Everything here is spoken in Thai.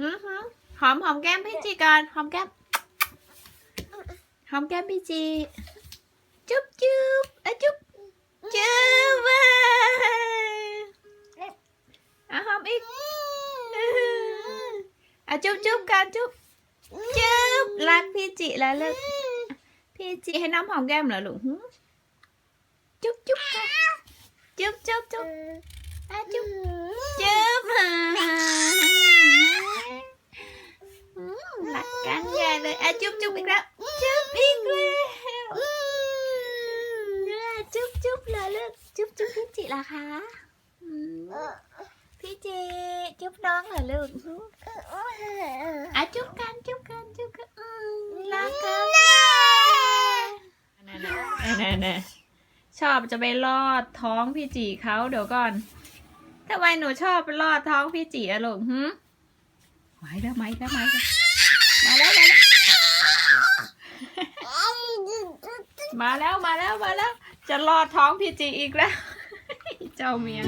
อือหือหอมหอมแก้มพี่จีก่อนหอมแก้มหอมแก้มพี่จีจุ๊บจุ๊บอะจุ๊บจุ๊บเว้ยอ่ะหอมอีกอื้อหืออ่ะจุ๊บจุ๊บกันจุ๊บจุ๊บรักพี่จีแล้วลูกพี่จีให้น้ำหอมแก้มเหรอลูกหือจุ๊บจุ๊บกันจุ๊บจุ๊บจุ๊บอ่ะจุ๊บ จุ๊บ ะจุ๊บจุ๊บอีกแล้วจุ๊บอีกแล้วเนี่ยจุ๊บจุ๊บเหรอลูกจุ๊บจุ๊บพี่จิเหรอคะอืมพี่จิจุ๊บน้องเหรอลูกอะจุ๊บกันจุ๊บกันจุ๊บกันอืมรักกันน่น่ชอบจะไปลอดท้องพี่จีเขาเดี๋ยวก่อนทำไมหนูชอบไปลอดท้องพี่จีอะลูกหืมมาแล้วมาแล้วมาแล้วมาแล้วมาแล้ว มาแล้วมาแล้วมาแล้ว จะรอดท้องพี่จีอีกแล้ว เจ้าเมีย